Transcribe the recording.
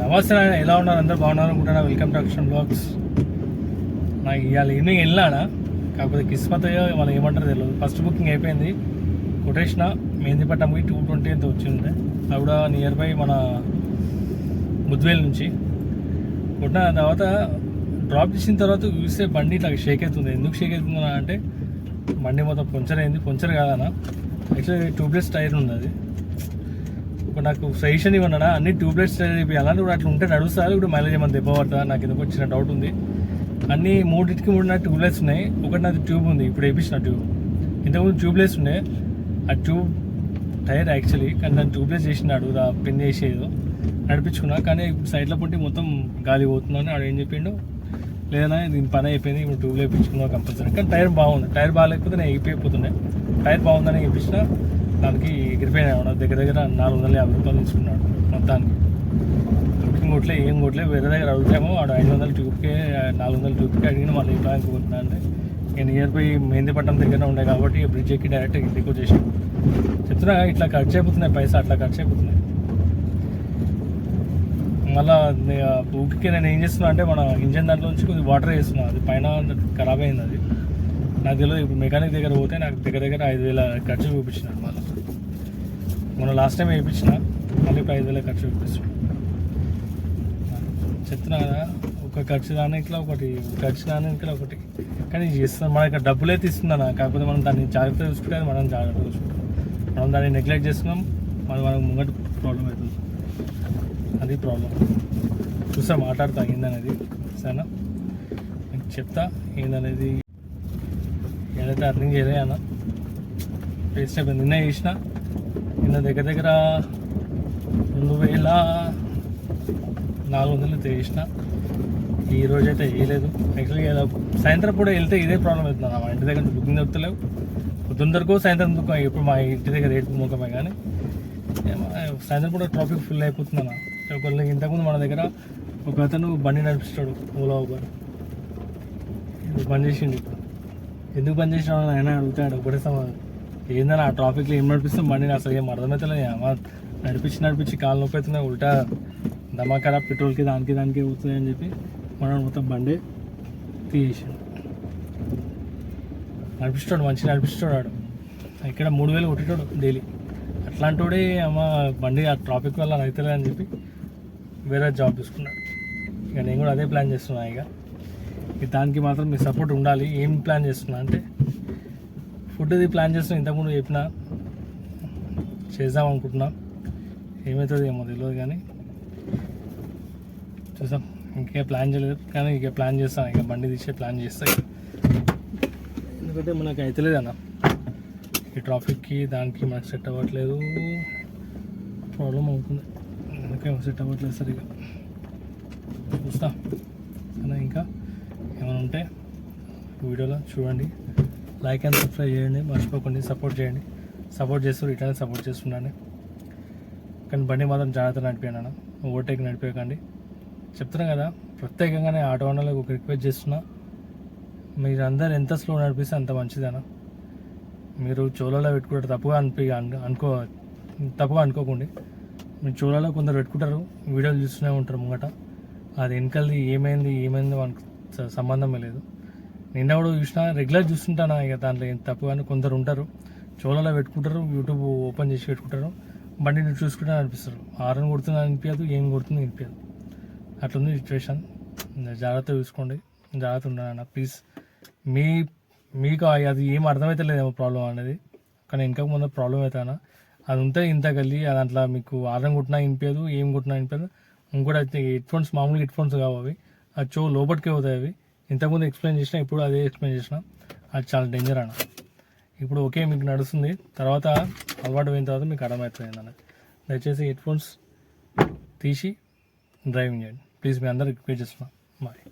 నమస్తే నాయన ఎలా ఉన్నారు? అందరూ బాగున్నారు అనుకుంటున్నా. వెల్కమ్ టు అక్షన్ బ్లాగ్స్ నాకు ఇవాళ ఈవినింగ్ వెళ్ళానా? కాకపోతే కిస్మత్ వాళ్ళు ఏమంటారు తెలియదు ఫస్ట్ బుకింగ్ అయిపోయింది. కొటేషన్ మెహందీపట్నంకి టూ ట్వంటీ ఎంత వచ్చింది అది కూడా నియర్ బై మన ముద్వేల్ నుంచి. కొట్టిన తర్వాత డ్రాప్ చేసిన తర్వాత చూస్తే బండి ఇట్లా షేక్ అవుతుంది. ఎందుకు షేక్ అవుతుందా అంటే బండి మొత్తం పొంచర్ అయింది. పొంచర్ కాదన్న. యాక్చువల్లీ ట్యూబ్లెస్ టైర్ ఉంది అది ఇప్పుడు నాకు సజెషన్ ఇవ్వనా అన్ని ట్యూబ్లెట్స్ అలాంటి కూడా అట్లా ఉంటే నడుస్తారు? ఇప్పుడు మైలేజ్ ఏమైనా దెబ్బ నాకు ఎందుకు వచ్చిన డౌట్ ఉంది. అన్ని మూడింటికి మూడు నాకు ట్యూబ్లెట్స్ ఉన్నాయి. ఒకటి నాది ట్యూబ్ ఉంది. ఇప్పుడు వేయించిన ట్యూబ్. ఇంతకుముందు ట్యూబ్లెస్ ఉన్నాయి ఆ ట్యూబ్ టైర్ యాక్చువల్లీ కానీ దాన్ని ట్యూబ్లెస్ చేసినాడు. ఆ పిన్ చేసేదో. నడిపించుకున్నా. కానీ ఇప్పుడు సైడ్లో పుట్టి మొత్తం గాలి పోతుందని ఆడు ఏం చెప్పిండు? లేదా దీని పని అయిపోయింది. ఇప్పుడు ట్యూబ్ వేయించుకున్నా కంపల్సరీ. కానీ టైర్ బాగుంది. టైర్ బాగాలేకపోతే నేను ఎగిపోయిపోతుండే టైర్ బాగుందని చెప్పించిన దానికి ఎగిరిపోయినా దగ్గర దగ్గర నాలుగు వందల యాభై రూపాయలు తీసుకున్నాడు మొత్తానికి. బుకింగ్ కొట్లే ఏం కొట్లే వేరే దగ్గర అడుగుతామో వాడు ఐదు వందల ట్యూబ్కే నాలుగు వందల ట్యూబ్కి అడిగిన మళ్ళీ ఇవ్వడానికి పోతున్నా అంటే నేను నియర్ బై మెహందీపట్నం దగ్గర ఉండే కాబట్టి బ్రిడ్జ్ ఎక్కి డైరెక్ట్ ఇంటికి వచ్చేసి చెప్తున్నా ఇట్లా ఖర్చు అయిపోతున్నాయి పైసా అట్లా ఖర్చు అయిపోతున్నాయి మళ్ళా ఊరికి నేను ఏం చేస్తున్నా అంటే మన ఇంజన్ దాంట్లో నుంచి కొద్దిగా వాటర్ వేస్తున్నా. అది పైన ఖరాబ్ అయింది అది. నాకు తెలియదు ఇప్పుడు మెకానిక్ దగ్గర పోతే నాకు దగ్గర దగ్గర ఐదు వేల ఖర్చు చూపించినాడు మళ్ళీ. మొన్న లాస్ట్ టైం వేయించిన మళ్ళీ ఇప్పుడు ఐదు వేల ఖర్చు చూపిస్తున్నాడు చెప్తున్నా కదా ఒక ఖర్చు దానిట్లో ఒకటి ఖర్చు దానిట్లో ఒకటి. కానీ చేస్తాను మన ఇక్కడ డబ్బులే తీసుకున్నాను కాకపోతే మనం దాన్ని జాగ్రత్త చూసుకుంటే మనం జాగ్రత్త చూసుకుంటాం. మనం దాన్ని నెగ్లెక్ట్ చేస్తున్నాం మనం మనకు ముంగట ప్రాబ్లం అవుతుంది. అది ప్రాబ్లం చూసా మాట్లాడతా ఏందనేది. సరేనా? నేను చెప్తా ఏందనేది. ఏదైతే అర్థం చేయలే అన్న. వేస్ట్ అయిపోయింది. నిన్న చేసినా నిన్న దగ్గర దగ్గర రెండు వేల నాలుగు వందలు చేసిన ఈ రోజు అయితే వేయలేదు. యాక్చువల్లీ సాయంత్రం కూడా వెళ్తే ఇదే ప్రాబ్లం అవుతుంది మా ఇంటి దగ్గర బుకింగ్ దొరుకుతలేవు. పొద్దున్న వరకు సాయంత్రం దుఃఖం ఇప్పుడు మా ఇంటి దగ్గర రేటు ముఖమే కానీ ఏమో, సాయంత్రం కూడా ట్రాఫిక్ ఫుల్ అయిపోతుందన్న ఒకళ్ళు ఇంతకుముందు మన దగ్గర ఒక అతను బండి నడిపిస్తాడు ఓలా ఊబర్ బంద్ చేసిండు? ఇప్పుడు ఎందుకు బంద్ చేసినా ఆయన అడుగుతాడు ఒకటే సమాధానం. ఏందని ఆ ట్రాఫిక్లో ఏం నడిపిస్తాం బండి అసలు ఏం అర్థమవుతలేదు అమ్మ నడిపించి నడిపించి కాలు నొప్పి అవుతున్నాయి ఉల్టా ధమాకరా పెట్రోల్కి దానికి దానికి అవుతుంది అని చెప్పి మనం మొత్తం బండి తీసేసాడు. నడిపిస్తాడు మంచిగా నడిపిస్తాడు ఇక్కడ మూడు వేలు కొట్టేటాడు డైలీ. అట్లాంటోడే అమ్మ బండి ఆ ట్రాఫిక్ వల్ల అవుతలే అని చెప్పి వేరే జాబ్ తీసుకున్నాడు. ఇక నేను కూడా అదే ప్లాన్ చేస్తున్నాను ఇక. దానికి మాత్రం మీ సపోర్ట్ ఉండాలి. ఏం ప్లాన్ చేస్తున్నా అంటే ఫుడ్ది ప్లాన్ చేస్తున్నా. ఇంతకుముందు చెప్పిన. చేద్దాం అనుకుంటున్నా. ఏమవుతుంది ఏమో తెలియదు కానీ. చూసాం ఇంకే ప్లాన్ చేయలేదు. కానీ ఇక ప్లాన్ చేస్తాను. ఇక బండి తీసే ప్లాన్ చేస్తాయి ఎందుకంటే మనకు అవుతలేదు అన్న. ఈ ట్రాఫిక్కి దానికి మనకు సెట్ అవ్వట్లేదు. ప్రాబ్లం అవుతుంది. అందుకే సెట్ అవ్వట్లేదు సరిగా. చూస్తా. సరే ఇంకా? ఏమైనా ఉంటే వీడియోలో చూడండి. లైక్ అండ్ సబ్స్క్రైబ్ చేయండి మర్చిపోకండి సపోర్ట్ చేయండి. సపోర్ట్ చేస్తూ రిటర్న్ సపోర్ట్ చేస్తున్నాను. కానీ బండి మాత్రం జాగ్రత్త నడిపోయాను ఓవర్టేక్ నడిపేయకండి. చెప్తున్నా కదా ప్రత్యేకంగానే ఆటో వాళ్ళకి ఒక రిక్వెస్ట్ చేస్తున్నా. మీరు అందరు ఎంత స్లో నడిపిస్తే అంత మంచిదనా మీరు చోలలో పెట్టుకుంటారు తప్పుగా అనిపి అనుకో తప్పుగా అనుకోకండి. మీరు చోలలో కొందరు పెట్టుకుంటారు వీడియోలు చూస్తూనే ఉంటారు ముంగట. అది వెనకల్ది ఏమైంది ఏమైంది మనకు సంబంధమే లేదు. నిన్న కూడా చూసినా రెగ్యులర్ చూస్తుంటాను ఇక దాంట్లో ఏం తప్పు కానీ కొందరు ఉంటారు. చోలలో పెట్టుకుంటారు యూట్యూబ్ ఓపెన్ చేసి పెట్టుకుంటారు. బండి బండిని చూసుకుంటే అనిపిస్తారు. హారన్ కొడుతుంది అనిపించదు ఏం కొడుతుంది అనిపించదు. అట్లుంది సిచ్యువేషన్ జాగ్రత్త చూసుకోండి. జాగ్రత్త ఉండాలన్న ప్లీజ్ మీ మీకు అది ఏం అర్థమైతే లేదేమో ప్రాబ్లం అనేది. కానీ ఇంకా ముందు ప్రాబ్లం అవుతానా అది ఉంటే ఇంత గల్లి దాంట్లో మీకు ఆరం కొట్టినా వినిపించదు ఏం కొట్టినా వినిపించదు. ఇంకోటి అయితే హెడ్ ఫోన్స్ మామూలుగా హెడ్ ఫోన్స్ కావు అవి. అది చో లోపలికే అవుతాయి అవి. ఇంతకుముందు ఎక్స్ప్లెయిన్ చేసిన ఇప్పుడు అదే ఎక్స్ప్లెయిన్ చేసిన. అది చాలా డేంజర్ అన్న. ఇప్పుడు ఓకే మీకు నడుస్తుంది. తర్వాత అలవాటు పోయిన తర్వాత మీకు అర్థమవుతుంది అన్నది. దయచేసి హెడ్ ఫోన్స్ తీసి డ్రైవింగ్ చేయండి. ప్లీజ్ మీ అందరు రిక్వెస్ట్ చేస్తున్నాం. మరి